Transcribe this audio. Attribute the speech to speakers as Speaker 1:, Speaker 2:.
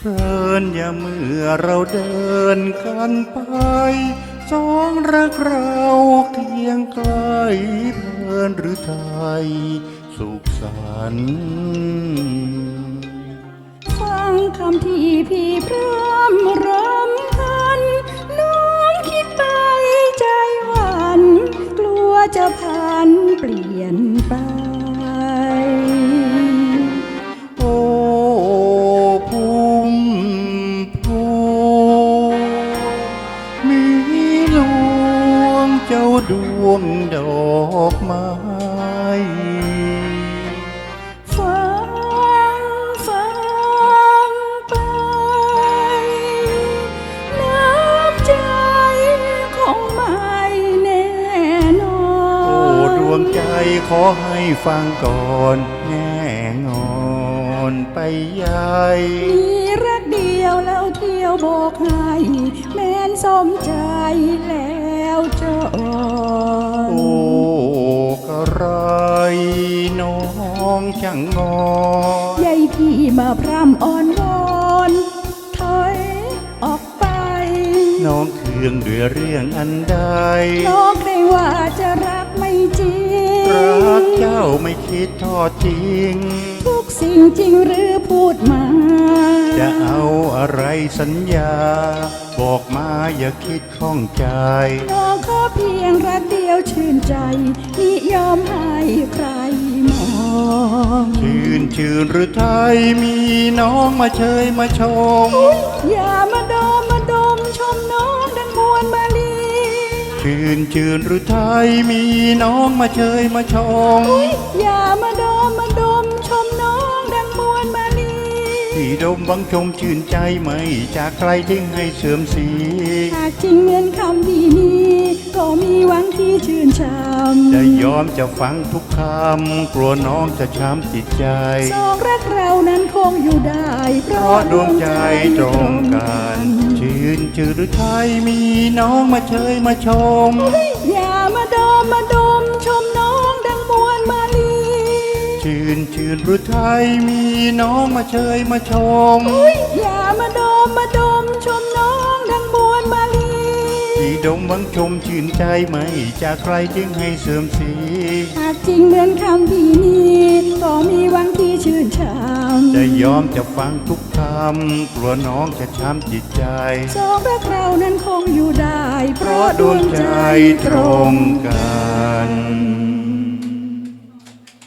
Speaker 1: เพลินอย่าเมื่อเราเดินกันไปสองรักเราเคียงไกลเพลินหรือไทยสุขสันต์
Speaker 2: ฟังคำที่พี่พร่ำรำพัน น้องคิดไปใจหวัน กลัวจะพันเปลี่ยนไป
Speaker 1: เจ้าดวงดอกไม้
Speaker 2: ฟังฟังไป น้ำใจของไม่แน่นอน
Speaker 1: โอ้ดวงใจขอให้ฟังก่อนแง่งอนไปใหญ่
Speaker 2: มีรักเดียวแล้วเที่ยวบอกให้ แม้นสมใจแล้ว จอ
Speaker 1: โอ้
Speaker 2: น
Speaker 1: กระไรน้องช่างงอน
Speaker 2: ยายพี่มาพร่ำอ้อนวอนถอยออกไป
Speaker 1: น้องเคืองด้วยเรื่องอันใด
Speaker 2: น้องใครว่าจะรักไม่จริง
Speaker 1: รักเจ้าไม่คิดทอดจริง
Speaker 2: ทุกสิ่งจริงหรือพูดมา
Speaker 1: จะเอาอะไรสัญญา บอกมาอย่าคิดข้องใจ
Speaker 2: น้อง ขอเพียงรักเดียวชื่นใจนิยอมให้ใครมอง
Speaker 1: ชื่นชื่นหรือไทยมีน้องมาเชยมาชม
Speaker 2: อย่ามาดมมาดมชมน้องดังมวลมาลี
Speaker 1: ชื่นชื่นหรือไทยมีน้องมาเชยมาชม
Speaker 2: อย่ามาดมมาด ดม
Speaker 1: บังชมชื่นใจไม่จากใครทิ้งให้เสื่อมเสี
Speaker 2: หากจริงเหมือนคำดีนี้ ก็มีหวังที่ชื่นชม
Speaker 1: จะยอมจะฟังทุกคำกลัวน้องจะช้ำจิตใจ
Speaker 2: สองรักเรานั้นคงอยู่ได้ เพ
Speaker 1: เพ
Speaker 2: ราะ
Speaker 1: ราะดวงใจตรงกัน ชื่นชื่นหรือไทยมีน้องมาเชยมาชม
Speaker 2: อย่ามาดมมาดมชม
Speaker 1: ชื่นชื่นหรือไทยมีน้องมาเชยมาชม
Speaker 2: อย่ามาดมมาดมชมน้องดังมวลมาลี
Speaker 1: ที่ดมบังชมชื่นใจไม่จากใครจึงให้เสื่อมเสี
Speaker 2: หากจริงเหมือนคำที่นี้ก็มีหวังที่ชื่นชม
Speaker 1: จะยอมจะฟังทุกคำกลัวน้องจะช้ำจิตใจ
Speaker 2: สองรักเรานั้นคงอยู่ได้ เพ
Speaker 1: เพ
Speaker 2: ราะ
Speaker 1: ราะ
Speaker 2: ด
Speaker 1: ด
Speaker 2: ว
Speaker 1: ว
Speaker 2: ง
Speaker 1: ง
Speaker 2: ใจ
Speaker 1: ใจ
Speaker 2: ต
Speaker 1: ต
Speaker 2: ร
Speaker 1: รงง
Speaker 2: กั
Speaker 1: กันน